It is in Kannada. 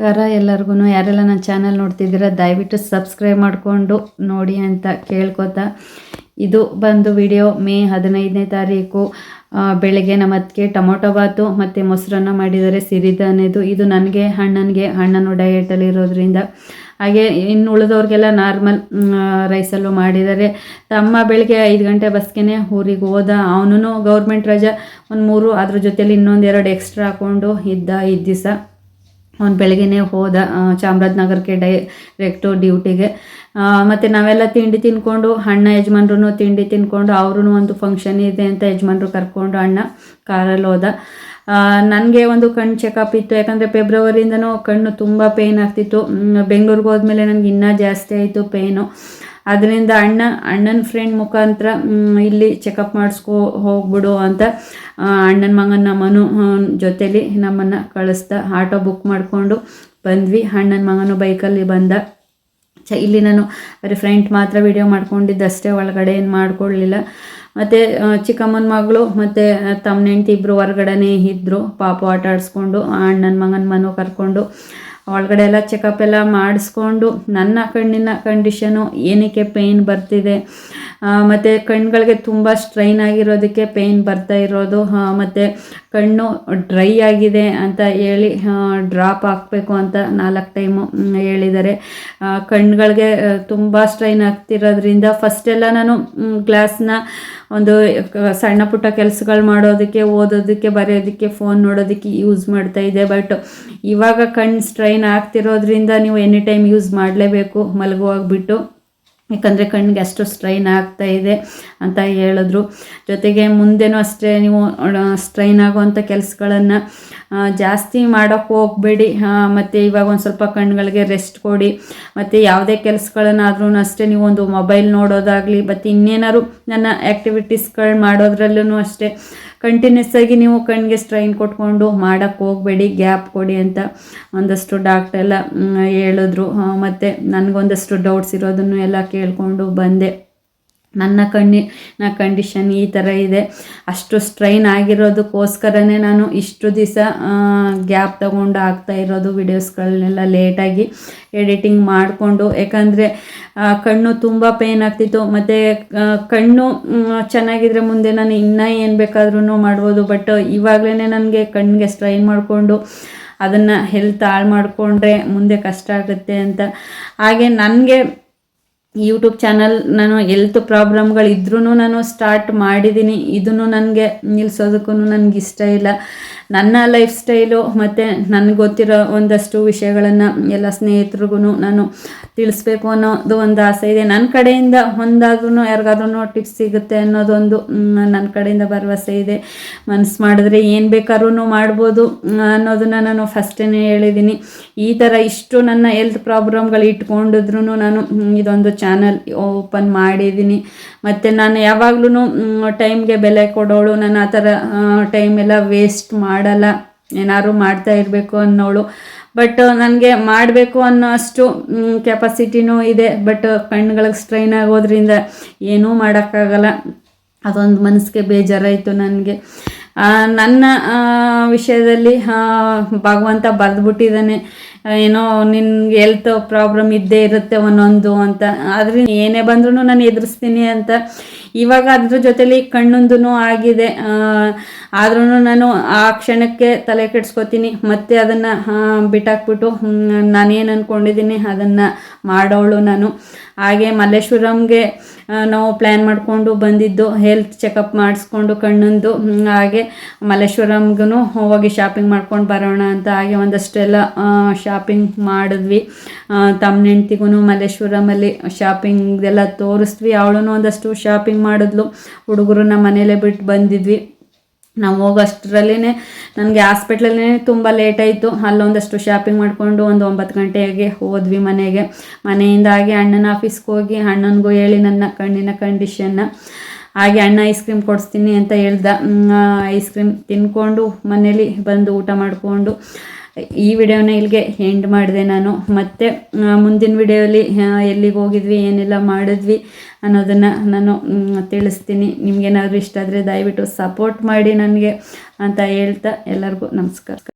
ನಮಸ್ಕಾರ ಎಲ್ಲರಿಗೂ ಯಾರೆಲ್ಲ ನನ್ನ ಚಾನಲ್ ನೋಡ್ತಿದ್ದೀರಾ, ದಯವಿಟ್ಟು ಸಬ್ಸ್ಕ್ರೈಬ್ ಮಾಡಿಕೊಂಡು ನೋಡಿ ಅಂತ ಕೇಳ್ಕೊತಾ. ಇದು ಬಂದು ವಿಡಿಯೋ ಮೇ ಹದಿನೈದನೇ ತಾರೀಕು. ಬೆಳಗ್ಗೆ ನಮ್ಮ ಅದಕ್ಕೆ ಟೊಮೊಟೊ ಬಾತು ಮತ್ತು ಮೊಸರನ್ನ ಮಾಡಿದರೆ ಸಿರಿಧಾನ್ಯದು ಇದು ನನಗೆ, ಅಣ್ಣನಿಗೆ, ಅಣ್ಣನು ಡಯೆಟಲ್ಲಿ ಇರೋದ್ರಿಂದ. ಹಾಗೆ ಇನ್ನು ಉಳಿದವ್ರಿಗೆಲ್ಲ ನಾರ್ಮಲ್ ರೈಸಲ್ಲೂ ಮಾಡಿದ್ದಾರೆ. ತಮ್ಮ ಬೆಳಗ್ಗೆ ಐದು ಗಂಟೆ ಬಸ್ಗೆನೆ ಊರಿಗೆ ಹೋದ ಅವನು ಗೌರ್ಮೆಂಟ್ ರಜಾ ಒಂದು ಮೂರು, ಅದ್ರ ಜೊತೆಲಿ ಇನ್ನೊಂದು ಎರಡು ಎಕ್ಸ್ಟ್ರಾ ಹಾಕ್ಕೊಂಡು ಇದ್ದ ಇದ್ದ ದಿವಸ ಅವ್ನು ಬೆಳಗ್ಗೆನೇ ಹೋದ ಚಾಮರಾಜನಗರಕ್ಕೆ ಡೈರೆಕ್ಟು ಡ್ಯೂಟಿಗೆ ಮತ್ತು ನಾವೆಲ್ಲ ತಿಂಡಿ ತಿನ್ಕೊಂಡು, ಅಣ್ಣ ಯಜಮಾನ್ರು ತಿಂಡಿ ತಿನ್ಕೊಂಡು ಅವ್ರೂ ಒಂದು ಫಂಕ್ಷನ್ ಇದೆ ಅಂತ ಯಜಮಾನ್ರು ಕರ್ಕೊಂಡು ಅಣ್ಣ ಕಾರಲ್ಲಿ ಹೋದ. ನನಗೆ ಒಂದು ಕಣ್ಣು ಚೆಕಪ್ ಇತ್ತು. ಯಾಕಂದರೆ ಫೆಬ್ರವರಿಯಿಂದನೂ ಕಣ್ಣು ತುಂಬ ಪೇಯ್ನ್ ಆಗ್ತಿತ್ತು. ಬೆಂಗಳೂರಿಗೆ ಹೋದ್ಮೇಲೆ ನನಗೆ ಇನ್ನೂ ಜಾಸ್ತಿ ಆಯಿತು ಪೇಯ್ನು ಅದರಿಂದ ಅಣ್ಣ, ಅಣ್ಣನ ಫ್ರೆಂಡ್ ಮುಖಾಂತರ ಇಲ್ಲಿ ಚೆಕಪ್ ಮಾಡಿಸ್ಕೊ ಹೋಗ್ಬಿಡು ಅಂತ ಅಣ್ಣನ ಮಗನ ನಮ್ಮನು ಜೊತೇಲಿ ನಮ್ಮನ್ನು ಕಳಿಸ್ತಾ ಆಟೋ ಬುಕ್ ಮಾಡಿಕೊಂಡು ಬಂದ್ವಿ. ಅಣ್ಣನ ಮಗನು ಬೈಕಲ್ಲಿ ಬಂದ. ಚ ಇಲ್ಲಿ ನಾನು ಬರೀ ಫ್ರೆಂಡ್ ಮಾತ್ರ ವಿಡಿಯೋ ಮಾಡ್ಕೊಂಡಿದ್ದಷ್ಟೇ ಒಳಗಡೆ ಏನು ಮಾಡ್ಕೊಳ್ಳಿಲ್ಲ ಮತ್ತು ಚಿಕ್ಕಮ್ಮನ ಮಗಳು ಮತ್ತು ತಮ್ಮ ಹೆಂಡ್ತಿ ಇಬ್ಬರು ಹೊರಗಡೆನೇ ಇದ್ದರು ಪಾಪ ಆಟ ಆಡಿಸ್ಕೊಂಡು, ಅಣ್ಣನ ಮಗನ ಮನು ಕರ್ಕೊಂಡು, ಒಳಗಡೆ ಎಲ್ಲ ಚೆಕಪ್ ಎಲ್ಲ ಮಾಡಿಸ್ಕೊಂಡು, ನನ್ನ ಕಣ್ಣಿನ ಕಂಡೀಷನು ಏನಕ್ಕೆ ಪೇಯ್ನ್ ಬರ್ತಿದೆ ಮತ್ತು ಕಣ್ಗಳಿಗೆ ತುಂಬ ಸ್ಟ್ರೈನ್ ಆಗಿರೋದಕ್ಕೆ ಪೇಯ್ನ್ ಬರ್ತಾ ಇರೋದು ಮತ್ತು ಕಣ್ಣು ಡ್ರೈ ಆಗಿದೆ ಅಂತ ಹೇಳಿ ಡ್ರಾಪ್ ಹಾಕಬೇಕು ಅಂತ ನಾಲ್ಕು ಟೈಮು ಹೇಳಿದ್ದಾರೆ. ಕಣ್ಣುಗಳಿಗೆ ತುಂಬ ಸ್ಟ್ರೈನ್ ಆಗ್ತಿರೋದ್ರಿಂದ ಫಸ್ಟೆಲ್ಲ ನಾನು ಗ್ಲಾಸ್ನ ಒಂದು ಸಣ್ಣ ಪುಟ್ಟ ಕೆಲಸಗಳು ಮಾಡೋದಕ್ಕೆ, ಓದೋದಕ್ಕೆ, ಬರೆಯೋದಕ್ಕೆ ಫೋನ್ ನೋಡೋದಕ್ಕೆ ಯೂಸ್ ಮಾಡ್ತಾ ಇದೆ. ಬಟ್ ಇವಾಗ ಕಣ್ಣು ಸ್ಟ್ರೈನ್ ಆಗ್ತಿರೋದ್ರಿಂದ ನೀವು ಎನಿ ಟೈಮ್ ಯೂಸ್ ಮಾಡಲೇಬೇಕು ಮಲಗುವಾಗ ಬಿಟ್ಟು ಯಾಕಂದರೆ ಕಣ್ಣಿಗೆ ಅಷ್ಟು ಸ್ಟ್ರೈನ್ ಆಗ್ತಾ ಇದೆ ಅಂತ ಹೇಳಿದ್ರು. ಜೊತೆಗೆ ಮುಂದೆನೂ ಅಷ್ಟೇ ನೀವು ಸ್ಟ್ರೈನ್ ಆಗುವಂಥ ಕೆಲಸಗಳನ್ನು ಜಾಸ್ತಿ ಮಾಡೋಕ್ಕೆ ಹೋಗಬೇಡಿ. ಮತ್ತು ಇವಾಗ ಒಂದು ಸ್ವಲ್ಪ ಕಣ್ಣುಗಳಿಗೆ ರೆಸ್ಟ್ ಕೊಡಿ. ಮತ್ತು ಯಾವುದೇ ಕೆಲಸಗಳನ್ನಾದ್ರೂ ಅಷ್ಟೇ ನೀವು ಒಂದು ಮೊಬೈಲ್ ನೋಡೋದಾಗಲಿ, ಮತ್ತು ಇನ್ನೇನಾದ್ರು ನನ್ನ ಆ್ಯಕ್ಟಿವಿಟೀಸ್ಗಳು ಮಾಡೋದ್ರಲ್ಲೂ ಅಷ್ಟೇ. ಕಂಟಿನ್ಯೂಸ್ ಆಗಿ ನೀವು ಕಣ್ಣಿಗೆ ಸ್ಟ್ರೈನ್ ಕೊಟ್ಕೊಂಡು ಮಾಡೋಕ್ಕೆ ಹೋಗಬೇಡಿ ಗ್ಯಾಪ್ ಕೊಡಿ ಅಂತ ಒಂದಷ್ಟು ಡಾಕ್ಟ್ರೆಲ್ಲ ಹೇಳಿದ್ರು. ಮತ್ತು ನನಗೊಂದಷ್ಟು ಡೌಟ್ಸ್ ಇರೋದನ್ನು ಎಲ್ಲ ಕೇಳಿಕೊಂಡು ಬಂದೆ. ನನ್ನ ಕಣ್ಣಿನ ಕಂಡೀಷನ್ ಈ ಥರ ಇದೆ. ಅಷ್ಟು ಸ್ಟ್ರೈನ್ ಆಗಿರೋದಕ್ಕೋಸ್ಕರನೇ ನಾನು ಇಷ್ಟು ದಿವಸ ಗ್ಯಾಪ್ ತಗೊಂಡು ಆಗ್ತಾ ಇರೋದು ವಿಡಿಯೋಸ್ಗಳನ್ನೆಲ್ಲ ಲೇಟಾಗಿ ಎಡಿಟಿಂಗ್ ಮಾಡಿಕೊಂಡು. ಯಾಕಂದರೆ ಕಣ್ಣು ತುಂಬ ಪೇಯ್ನ್ ಆಗ್ತಿತ್ತು. ಮತ್ತು ಕಣ್ಣು ಚೆನ್ನಾಗಿದ್ರೆ ಮುಂದೆ ನಾನು ಇನ್ನೂ ಏನು ಬೇಕಾದ್ರೂ ಮಾಡ್ಬೋದು. ಬಟ್ ಇವಾಗಲೇ ನನಗೆ ಕಣ್ಣಿಗೆ ಸ್ಟ್ರೈನ್ ಮಾಡಿಕೊಂಡು ಅದನ್ನು ಹೆಲ್ತ್ ಹಾಳು ಮಾಡಿಕೊಂಡ್ರೆ ಮುಂದೆ ಕಷ್ಟ ಆಗುತ್ತೆ ಅಂತ. ಹಾಗೆ ನನಗೆ ಯೂಟ್ಯೂಬ್ ಚಾನಲ್ ನಾನು ಹೆಲ್ತ್ ಪ್ರಾಬ್ಲಮ್ಗಳು ಇದ್ರೂ ನಾನು ಸ್ಟಾರ್ಟ್ ಮಾಡಿದ್ದೀನಿ ಇದನ್ನು ನನಗೆ ನಿಲ್ಲಿಸೋದಕ್ಕೂ ನನಗೆ ಇಷ್ಟ ಇಲ್ಲ. ನನ್ನ ಲೈಫ್ ಸ್ಟೈಲು ಮತ್ತು ನನಗೆ ಗೊತ್ತಿರೋ ಒಂದಷ್ಟು ವಿಷಯಗಳನ್ನು ಎಲ್ಲ ಸ್ನೇಹಿತರಿಗೂ ನಾನು ತಿಳಿಸ್ಬೇಕು ಅನ್ನೋದು ಒಂದು ಆಸೆ ಇದೆ. ನನ್ನ ಕಡೆಯಿಂದ ಒಂದಾದ್ರೂ ಯಾರಿಗಾದ್ರೂ ಟಿಪ್ಸ್ ಸಿಗುತ್ತೆ ಅನ್ನೋದೊಂದು ನನ್ನ ಕಡೆಯಿಂದ ಭರವಸೆ ಇದೆ. ಮನಸ್ಸು ಮಾಡಿದ್ರೆ ಏನು ಬೇಕಾದ್ರೂ ಮಾಡ್ಬೋದು ಅನ್ನೋದನ್ನು ನಾನು ಫಸ್ಟೇ ಹೇಳಿದ್ದೀನಿ ಈ ಥರ ಇಷ್ಟು ನನ್ನ ಹೆಲ್ತ್ ಪ್ರಾಬ್ಲಮ್ಗಳು ಇಟ್ಕೊಂಡಿದ್ರು ನಾನು ಇದೊಂದು ಚಾನಲ್ ಓಪನ್ ಮಾಡಿದ್ದೀನಿ ಮತ್ತು ನಾನು ಯಾವಾಗ್ಲೂ ಟೈಮ್ಗೆ ಬೆಲೆ ಕೊಡೋಳು, ನಾನು ಆ ಥರ ಟೈಮ್ ಎಲ್ಲ ವೇಸ್ಟ್ ಮಾಡಲ್ಲ. ಏನಾದ್ರು ಮಾಡ್ತಾ ಇರಬೇಕು ಅನ್ನೋಳು. ಬಟ್ ನನಗೆ ಮಾಡಬೇಕು ಅನ್ನೋ ಅಷ್ಟು ಕೆಪಾಸಿಟಿನೂ ಇದೆ. ಬಟ್ ಕಣ್ಗಳಿಗೆ ಸ್ಟ್ರೈನ್ ಆಗೋದ್ರಿಂದ ಏನೂ ಮಾಡೋಕ್ಕಾಗಲ್ಲ. ಅದೊಂದು ಮನಸ್ಸಿಗೆ ಬೇಜಾರಾಯಿತು ನನಗೆ. ನನ್ನ ವಿಷಯದಲ್ಲಿ ಭಗವಂತ ಬರೆದ್ಬಿಟ್ಟಿದ್ದಾನೆ. ಏನೋ ನಿನ್ಗೆ ಹೆಲ್ತ್ ಪ್ರಾಬ್ಲಮ್ ಇದ್ದೇ ಇರುತ್ತೆ ಒಂದೊಂದು ಅಂತ. ಆದ್ರೆ ಏನೇ ಬಂದ್ರು ನಾನು ಎದುರಿಸ್ತೀನಿ ಅಂತ. ಇವಾಗ ಅದ್ರ ಜೊತೆಲಿ ಕಣ್ಣೊಂದು ಆಗಿದೆ. ಆದ್ರೂ ನಾನು ಆ ಕ್ಷಣಕ್ಕೆ ತಲೆ ಕೆಡ್ಸ್ಕೊತೀನಿ. ಮತ್ತೆ ಅದನ್ನು ಬಿಟ್ಟಾಕ್ಬಿಟ್ಟು ನಾನೇನು ಅಂದ್ಕೊಂಡಿದ್ದೀನಿ ಅದನ್ನು ಮಾಡೋಳು ನಾನು. ಹಾಗೆ ಮಲ್ಲೇಶ್ವರಂಗೆ ನಾವು ಪ್ಲ್ಯಾನ್ ಮಾಡಿಕೊಂಡು ಬಂದಿದ್ದು ಹೆಲ್ತ್ ಚೆಕಪ್ ಮಾಡಿಸ್ಕೊಂಡು ಕಣ್ಣೊಂದು ಹಾಗೆ ಮಲ್ಲೇಶ್ವರಂಗೂ ಹೋಗಿ ಶಾಪಿಂಗ್ ಮಾಡ್ಕೊಂಡು ಬರೋಣ ಅಂತ ಹಾಗೆ ಒಂದಷ್ಟೆಲ್ಲ ಶಾಪಿಂಗ್ ಮಾಡಿದ್ವಿ. ತಮ್ಮ ಹೆಂಡ್ತಿಗೂ ಮಲ್ಲೇಶ್ವರಮಲ್ಲಿ ಶಾಪಿಂಗ್ ಎಲ್ಲ ತೋರಿಸ್ದ್ವಿ. ಅವಳು ಒಂದಷ್ಟು ಶಾಪಿಂಗ್ ಮಾಡಿದ್ಲು. ಹುಡುಗರು ನಮ್ಮ ಮನೇಲೇ ಬಿಟ್ಟು ಬಂದಿದ್ವಿ. ನಾವು ಹೋಗೋಷ್ಟರಲ್ಲೇ ನನಗೆ ಹಾಸ್ಪಿಟ್ಲಲ್ಲೇ ತುಂಬ ಲೇಟ್ ಆಯಿತು. ಅಲ್ಲೊಂದಷ್ಟು ಶಾಪಿಂಗ್ ಮಾಡಿಕೊಂಡು ಒಂದು ಒಂಬತ್ತು ಗಂಟೆಗೆ ಹೋದ್ವಿ ಮನೆಗೆ. ಮನೆಯಿಂದಾಗಿ ಅಣ್ಣನ ಆಫೀಸ್ಗೆ ಹೋಗಿ ಅಣ್ಣನಿಗೂ ಹೇಳಿ ನನ್ನ ಕಣ್ಣಿನ ಕಂಡೀಷನ್ನ ಹಾಗೆ ಅಣ್ಣ ಐಸ್ ಕ್ರೀಮ್ ಕೊಡಿಸ್ತೀನಿ ಅಂತ ಹೇಳ್ದ. ಐಸ್ ಕ್ರೀಮ್ ತಿನ್ಕೊಂಡು ಮನೇಲಿ ಬಂದು ಊಟ ಮಾಡಿಕೊಂಡು ಈ ವಿಡಿಯೋನ ಇಲ್ಲಿಗೆ ಎಂಡ್ ಮಾಡಿದೆ ನಾನು. ಮತ್ತೆ ಮುಂದಿನ ವಿಡಿಯೋಲಿ ಎಲ್ಲಿಗೆ ಹೋಗಿದ್ವಿ, ಏನೆಲ್ಲ ಮಾಡಿದ್ವಿ ಅನ್ನೋದನ್ನು ನಾನು ತಿಳಿಸ್ತೀನಿ. ನಿಮಗೇನಾದರೂ ಇಷ್ಟ ಆದರೆ ದಯವಿಟ್ಟು ಸಪೋರ್ಟ್ ಮಾಡಿ ನನಗೆ ಅಂತ ಹೇಳ್ತಾ ಎಲ್ಲರಿಗೂ ನಮಸ್ಕಾರ.